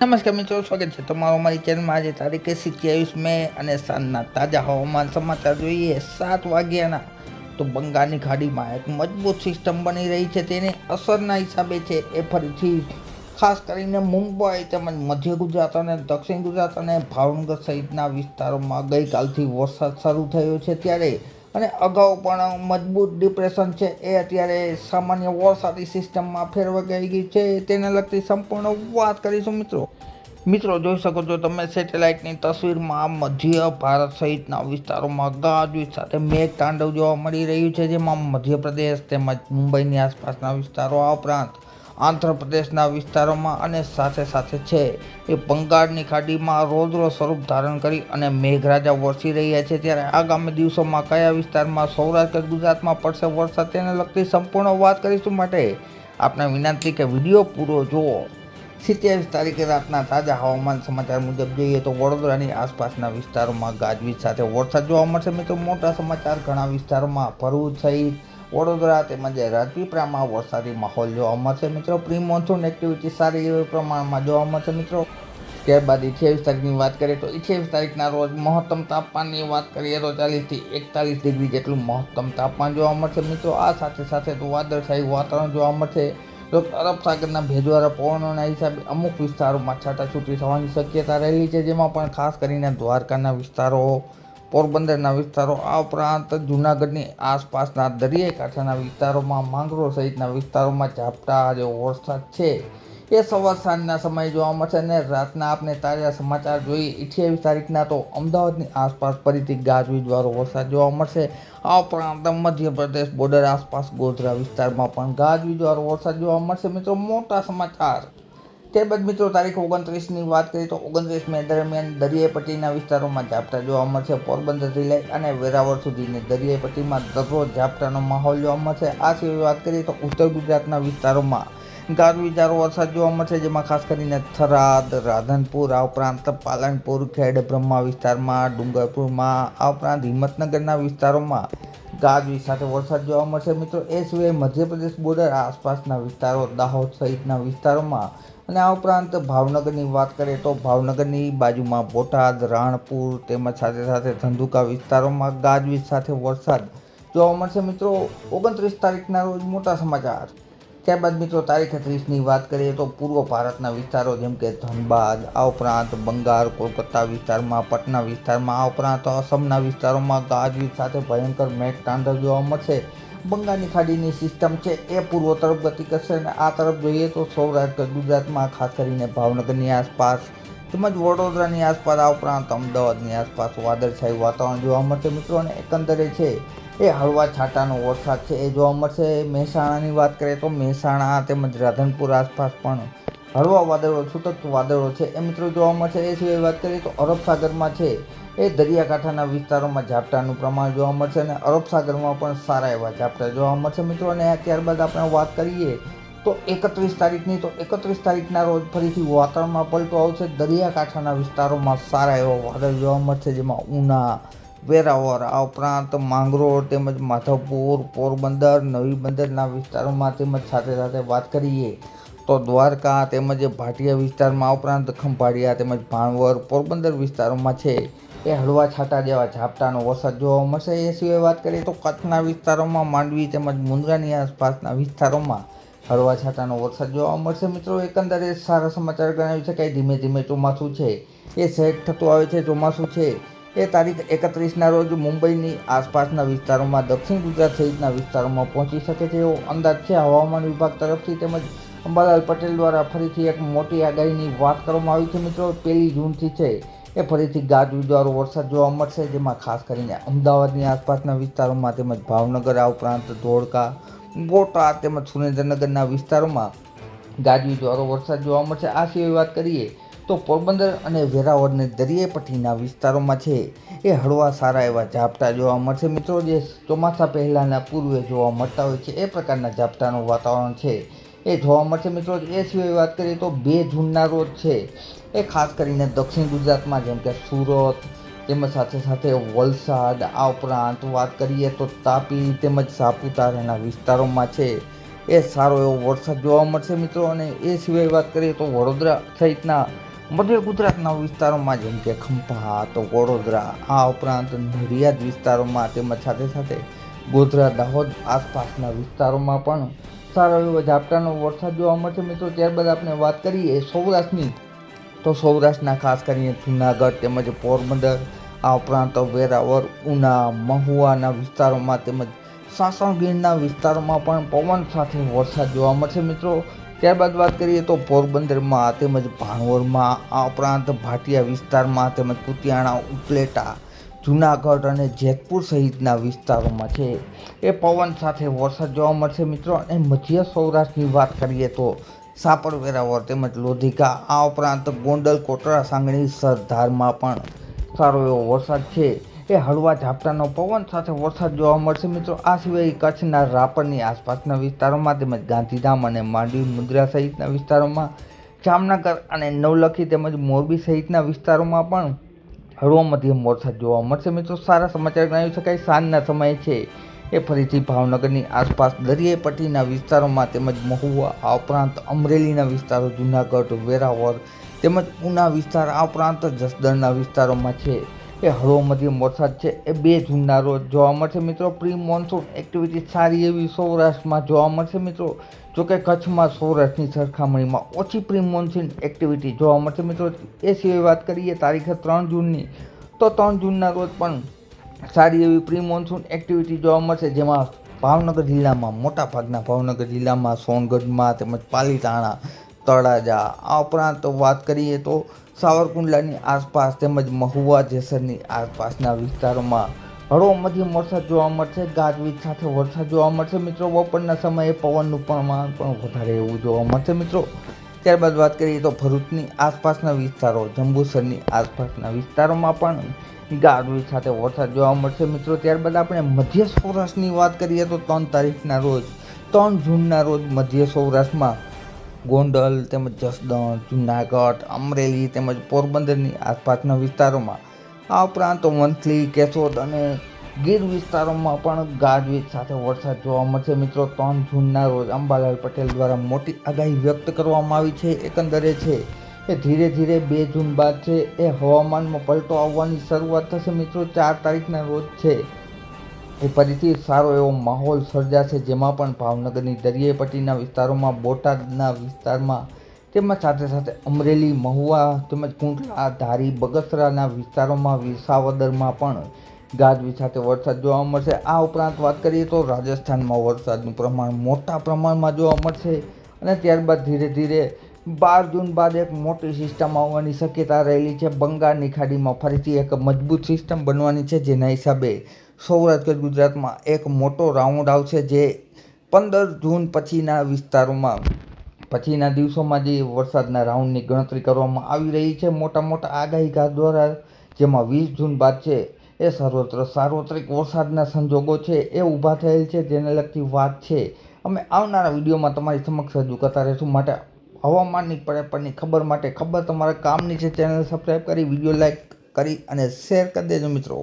નમસ્કાર મિત્રો, સ્વાગત છે તમારો અમારી ચેનલમાં આજે તારીખે સિત્યાવીસ મે અને સાંજના તાજા હવામાન સમાચાર જોઈએ સાત વાગ્યાના. તો બંગાળની ખાડીમાં એક મજબૂત સિસ્ટમ બની રહી છે, તેની અસરના હિસાબે છે એ ફરીથી. ખાસ કરીને મુંબઈ તેમજ મધ્ય ગુજરાત અને દક્ષિણ ગુજરાત અને ભાવનગર સહિતના વિસ્તારોમાં ગઈકાલથી વરસાદ શરૂ થયો છે, ત્યારે અને અગાઉ પણ મજબૂત ડિપ્રેશન છે, એ અત્યારે સામાન્ય વરસાદી સિસ્ટમમાં ફેરવાઈ ગઈ છે, તેને લગતી સંપૂર્ણ વાત કરીશું મિત્રો. મિત્રો, જોઈ શકો છો તમે સેટેલાઇટની તસવીરમાં મધ્ય ભારત સહિતના વિસ્તારોમાં ગાજવીજ સાથે મેઘ તાંડવ જોવા મળી રહ્યું છે, જેમાં મધ્યપ્રદેશ તેમજ મુંબઈની આસપાસના વિસ્તારો આ ઉપરાંત આંધ્રપ્રદેશના વિસ્તારોમાં અને સાથે સાથે છે. એ બંગાળની ખાડીમાં રૌદ્ર સ્વરૂપ ધારણ કરી અને મેઘરાજા વરસી રહ્યા છે ત્યારે આગામી દિવસોમાં કયા વિસ્તારમાં સૌરાષ્ટ્ર ગુજરાતમાં પડશે વરસાદ તેને લગતી સંપૂર્ણ વાત કરીશું માટે આપણે વિનંતી કે વીડિયો પૂરો જુઓ. સિત્યાવીસ તારીખે રાતના તાજા હવામાન સમાચાર મુજબ જોઈએ તો વડોદરાની આસપાસના વિસ્તારોમાં ગાજવીજ સાથે વરસાદ જોવા મળશે. મિત્રો, મોટા સમાચાર ઘણા વિસ્તારોમાં ભરૂચ સહિત વડોદરા તેમજ રાજપીપળામાં વરસાદી માહોલ જોવા મળશે. મિત્રો, પ્રી મોન્સૂન એક્ટિવિટી સારી એવી પ્રમાણમાં જોવા મળશે. મિત્રો, ત્યારબાદ અઠ્યાવીસ તારીખની વાત કરીએ તો અઠ્યાવીસ તારીખના રોજ મહત્તમ તાપમાનની વાત કરીએ તો ચાલીસથી એકતાલીસ ડિગ્રી જેટલું મહત્તમ તાપમાન જોવા મળશે. મિત્રો, આ સાથે સાથે તો વાદળછાયું વાતાવરણ જોવા મળશે. તો અરબ સાગરના ભેજવાળા પવનોના હિસાબે અમુક વિસ્તારોમાં છાટાછૂટી થવાની શક્યતા રહેલી છે, જેમાં પણ ખાસ કરીને દ્વારકાના વિસ્તારો પોરબંદરના વિસ્તારો, આ ઉપરાંત જૂનાગઢની આસપાસના દરિયાઈ કાંઠાના વિસ્તારોમાં માંગરો સહિતના વિસ્તારોમાં ઝાપટા જેવો વરસાદ છે. એ સવાર સાંજના સમયે જોવા મળશે અને રાતના આપણે તાજા સમાચાર જોઈએ. અઠ્યાવીસ તારીખના તો અમદાવાદની આસપાસ ફરીથી ગાજવીજવાળો વરસાદ જોવા મળશે. આ ઉપરાંત મધ્યપ્રદેશ બોર્ડર આસપાસ ગોધરા વિસ્તારમાં પણ ગાજવીજવાળો વરસાદ જોવા મળશે. મિત્રો, મોટા સમાચાર. ત્યારબાદ મિત્રો તારીખ ઓગણત્રીસની વાત કરીએ તો ઓગણત્રીસ મે દરમિયાન દરિયાઈ પટ્ટીના વિસ્તારોમાં ઝાપટા જોવા મળશે પોરબંદરથી લઈ અને વેરાવળ સુધીની દરિયાઈ પટ્ટીમાં દરરોજ ઝાપટાનો માહોલ જોવા મળશે. આ સિવાય વાત કરીએ તો ઉત્તર ગુજરાતના વિસ્તારોમાં ગારવીજારો વરસાદ જોવા મળશે, જેમાં ખાસ કરીને થરાદ, રાધનપુર, આ ઉપરાંત પાલનપુર, ખેડ, બ્રહ્મા વિસ્તારમાં, ડુંગરપુરમાં, આ ઉપરાંત હિંમતનગરના વિસ્તારોમાં ગાજવીજ સાથે વરસાદ જોવા મળશે. મિત્રો, એ સિવાય મધ્યપ્રદેશ બોર્ડર આસપાસના વિસ્તારો, દાહોદ સહિતના વિસ્તારોમાં અને આ ઉપરાંત ભાવનગરની વાત કરીએ તો ભાવનગરની બાજુમાં બોટાદ, રાણપુર તેમજ સાથે સાથે ધંધુકા વિસ્તારોમાં ગાજવીજ સાથે વરસાદ જોવા મળશે. મિત્રો, ઓગણત્રીસ તારીખના રોજ મોટા સમાચાર. ત્યારબાદ મિત્રો તારીખે ત્રીસની વાત કરીએ તો પૂર્વ ભારતના વિસ્તારો જેમ કે ધનબાદ આ ઉપરાંત બંગાળ કોલકાતા વિસ્તારમાં પટના વિસ્તારમાં આ ઉપરાંત અસમના વિસ્તારોમાં ગાજવીજ સાથે ભયંકર મેઘ તાંડવ જોવા મળશે। બંગાળની ખાડીની સિસ્ટમ છે એ પૂર્વ તરફ ગતિ કરશે અને આ તરફ જોઈએ તો સૌરાષ્ટ્ર, ગુજરાતમાં ખાસ કરીને ભાવનગરની આસપાસ, તેમજ વડોદરાની આસપાસ, આ ઉપરાંત અમદાવાદની આસપાસ વાદળછાયું વાતાવરણ જોવા મળશે મિત્રો, અને એકંદરે છે એ હળવા છાંટાનો વરસાદ છે. એ જોવા મળશે. મહેસાણાની વાત કરીએ તો મહેસાણા તેમજ રાધનપુર આસપાસ પણ હળવા વાદળો છૂટક વાદળો છે. એ મિત્રો જોવા મળશે. એ સિવાય વાત કરીએ તો અરબ સાગરમાં છે એ દરિયાકાંઠાના વિસ્તારોમાં ઝાપટાનું પ્રમાણ જોવા મળશે અને અરબ સાગરમાં પણ સારા એવા ઝાપટા જોવા મળશે. મિત્રો, અને ત્યારબાદ આપણે વાત કરીએ તો એકત્રીસ તારીખની, તો એકત્રીસ તારીખના રોજ ફરીથી વાતાવરણમાં પલટો આવશે. દરિયાકાંઠાના વિસ્તારોમાં સારા એવા વાદળ જોવા મળશે, જેમાં ઉના વેરાવળ, આ ઉપરાંત માંગરોળ તેમજ માધવપુર, પોરબંદર, નવી બંદરના વિસ્તારોમાં તેમજ સાથે સાથે વાત કરીએ તો દ્વારકા તેમજ ભાટિયા વિસ્તારમાં ઉપરાંત ખંભાળિયા તેમજ ભાણવર પોરબંદર વિસ્તારોમાં છે. એ હળવા છાંટા જેવા ઝાપટાનો વરસાદ જોવા મળશે. એ સિવાય વાત કરીએ તો કચ્છના વિસ્તારોમાં, માંડવી તેમજ મુંદ્રાની આસપાસના વિસ્તારોમાં હળવા છાંટાનો વરસાદ જોવા મળશે. મિત્રો, એકંદરે સારા સમાચાર ગણાવી શકાય. ધીમે ધીમે ચોમાસું છે. એ સેટ થતું આવે છે, ચોમાસું છે. એ તારીખ એકત્રીસના રોજ મુંબઈની આસપાસના વિસ્તારોમાં દક્ષિણ ગુજરાત સહિતના વિસ્તારોમાં પહોંચી શકે છે એવો અંદાજ છે. હવામાન વિભાગ તરફથી તેમજ અંબાલાલ પટેલ દ્વારા ફરીથી એક મોટી આગાહીની વાત કરવામાં આવી છે મિત્રો. પહેલી જૂનથી છે એ ફરીથી ગાજવીજવાળો વરસાદ જોવા મળશે, જેમાં ખાસ કરીને અમદાવાદની આસપાસના વિસ્તારોમાં તેમજ ભાવનગર, આ ઉપરાંત ધોળકા, બોટાદ તેમજ સુરેન્દ્રનગરના વિસ્તારોમાં ગાજવીજવાળો વરસાદ જોવા મળશે. આ સિવાય વાત કરીએ તો પોરબંદર અને વેરાવળને દરિયાઈ પટ્ટીના વિસ્તારોમાં છે. એ હળવા, સારા એવા ઝાપટા જોવા મળશે. મિત્રો, જે ચોમાસા પહેલાંના પૂર્વે જોવા મળતા હોય છે, એ પ્રકારના ઝાપટાનું વાતાવરણ છે. એ જોવા મળશે. મિત્રો, એ સિવાય વાત કરીએ તો બે જૂનના રોજ છે. એ ખાસ કરીને દક્ષિણ ગુજરાતમાં, જેમ કે સુરત, તેમજ સાથે સાથે વલસાડ, આ ઉપરાંત વાત કરીએ તો તાપી તેમજ સાપુતારાના વિસ્તારોમાં છે. એ સારો એવો વરસાદ જોવા મળશે, મિત્રો, અને એ સિવાય વાત કરીએ તો વડોદરા સહિતના મધ્ય ગુજરાતના વિસ્તારોમાં જેમ કે ખંભા તો વડોદરા, આ ઉપરાંત નડિયાદ વિસ્તારોમાં તેમજ સાથે સાથે ગોધરા, દાહોદ આસપાસના વિસ્તારોમાં પણ સારો એવો ઝાપટાનો વરસાદ જોવા મળશે મિત્રો, ત્યારબાદ આપણે વાત કરીએ સૌરાષ્ટ્રની. તો સૌરાષ્ટ્રના ખાસ કરીને જૂનાગઢ તેમજ પોરબંદર, આ ઉપરાંત વેરાવળ, ઉના, મહુવાના વિસ્તારોમાં તેમજ સાસણગીરના વિસ્તારોમાં પણ પવન સાથે વરસાદ જોવા મળશે મિત્રો ત્યારબાદ વાત કરીએ તો પોરબંદરમાં તેમજ ભાણવડમાં, આ ઉપરાંત ભાટિયા વિસ્તારમાં તેમજ કુતિયાણા, ઉપલેટા, જૂનાગઢ અને જેતપુર સહિતના વિસ્તારોમાં છે. એ પવન સાથે વરસાદ જોવા મળશે મિત્રો. અને મધ્ય સૌરાષ્ટ્રની વાત કરીએ તો સાપર વેરાવળ તેમજ લોધિકા, આ ઉપરાંત ગોંડલ, કોટડા, સાંગણી સરધારમાં પણ સારો એવો વરસાદ છે. એ હળવા ઝાપટાનો પવન સાથે વરસાદ જોવા મળશે. મિત્રો, આ સિવાય કચ્છના રાપરની આસપાસના વિસ્તારોમાં તેમજ ગાંધીધામ અને માંડવી મુદ્રા સહિતના વિસ્તારોમાં, જામનગર અને નવલખી તેમજ મોરબી સહિતના વિસ્તારોમાં પણ હળવો મધ્યમ વરસાદ જોવા મળશે. મિત્રો, સારા સમાચાર ગણાવી શકાય. સાંજના સમયે છે એ ફરીથી ભાવનગરની આસપાસ, દરિયાઈ પટ્ટીના વિસ્તારોમાં તેમજ મહુવા, આ ઉપરાંત અમરેલીના વિસ્તારો, જૂનાગઢ, વેરાવળ તેમજ ઉના વિસ્તાર, આ ઉપરાંત જસદણના વિસ્તારોમાં છે. એ હળવો વરસાદ છે, એ બે જૂનના રોજ જોવા મળશે મિત્રો. પ્રી મોન્સૂન એક્ટિવિટી સારી એવી સૌરાષ્ટ્રમાં જોવા મળશે મિત્રો. જોકે કચ્છમાં સૌરાષ્ટ્રની સરખામણીમાં ઓછી પ્રી મોન્સૂન એક્ટિવિટી જોવા મળશે મિત્રો. એ સિવાય વાત કરીએ તારીખે ત્રણ જૂનની, તો ત્રણ જૂનના રોજ પણ સારી એવી પ્રી મોન્સૂન એક્ટિવિટી જોવા મળશે, જેમાં ભાવનગર જિલ્લામાં મોટાભાગના ભાવનગર જિલ્લામાં સોનગઢમાં તેમજ પાલીતાણા તળાજા. આ ઉપરાંત વાત કરીએ તો સાવરકુંડલાની આસપાસ તેમજ મહુવા જેસરની આસપાસના વિસ્તારોમાં હળવો મધ્યમ વરસાદ જોવા મળશે, ગાજવીજ સાથે વરસાદ જોવા મળશે. મિત્રો, બપોરના સમયે પવનનું પ્રમાણ પણ વધારે એવું જોવા મળશે. મિત્રો, ત્યારબાદ વાત કરીએ તો ભરૂચની આસપાસના વિસ્તારો, જંબુસરની આસપાસના વિસ્તારોમાં પણ ગાજવીજ સાથે વરસાદ જોવા મળશે. મિત્રો, ત્યારબાદ આપણે મધ્ય સૌરાષ્ટ્રની વાત કરીએ તો ત્રણ તારીખના રોજ, ત્રણ જૂનના રોજ મધ્ય સૌરાષ્ટ્રમાં ગોંડલ, તેમજ જસદણ, જુનાગઢ, અમરેલી, તેમજ પોરબંદરની આસપાસના વિસ્તારોમાં. આ ઉપરાંત વંથલી કેશોદ અને ગીર વિસ્તારોમાં પણ ગાજવીજ સાથે વરસાદ જોવા મળશે. મિત્રો, ત્રણ જૂનના રોજ અંબાલાલ પટેલ દ્વારા મોટી આગાહી વ્યક્ત કરવામાં આવી છે. એકંદરે છે એ ધીરે ધીરે બે જૂન બાદ છે એ હવામાનમાં પલટો આવવાની શરૂઆત થશે. મિત્રો, ચાર તારીખના રોજ છે એ ફરીથી સારો એવો માહોલ સર્જાશે જેમાં પણ ભાવનગરની દરિયાઈ પટ્ટીના વિસ્તારોમાં, બોટાદના વિસ્તારમાં તેમજ સાથે સાથે અમરેલી, મહુવા તેમજ કુંટલા ધારી, બગસરાના વિસ્તારોમાં વિસાવદરમાં પણ ગાજવી સાથે વરસાદ જોવા મળશે. આ ઉપરાંત વાત કરીએ તો રાજસ્થાનમાં વરસાદનું પ્રમાણ મોટા પ્રમાણમાં જોવા મળશે અને ત્યારબાદ ધીરે ધીરે બાર જૂન બાદ એક મોટી સિસ્ટમ આવવાની શક્યતા રહેલી છે. બંગાળની ખાડીમાં ફરીથી એક મજબૂત સિસ્ટમ બનવાની છે જેના હિસાબે સૌરાષ્ટ્ર ગુજરાતમાં એક મોટો રાઉન્ડ આવશે જે પંદર જૂન પછીના વિસ્તારોમાં, પછીના દિવસોમાં જે વરસાદના રાઉન્ડની ગણતરી કરવામાં આવી રહી છે. મોટા મોટા આગાહીકાર દ્વારા જેમાં વીસ જૂન બાદ છે, એ સર્વત્ર સાર્વત્રિક વરસાદના સંજોગો છે, એ ઊભા થયેલ છે, જેને લગતી વાત છે. અમે આવનારા વિડીયોમાં તમારી સમક્ષ રજૂ કરતા રહીશું. માટે હવામાનની પરની ખબર માટે ખબર તમારા કામની છે. ચેનલ સબસ્ક્રાઈબ કરી, વીડિયો લાઈક કરી અને શેર કરી દેજો મિત્રો.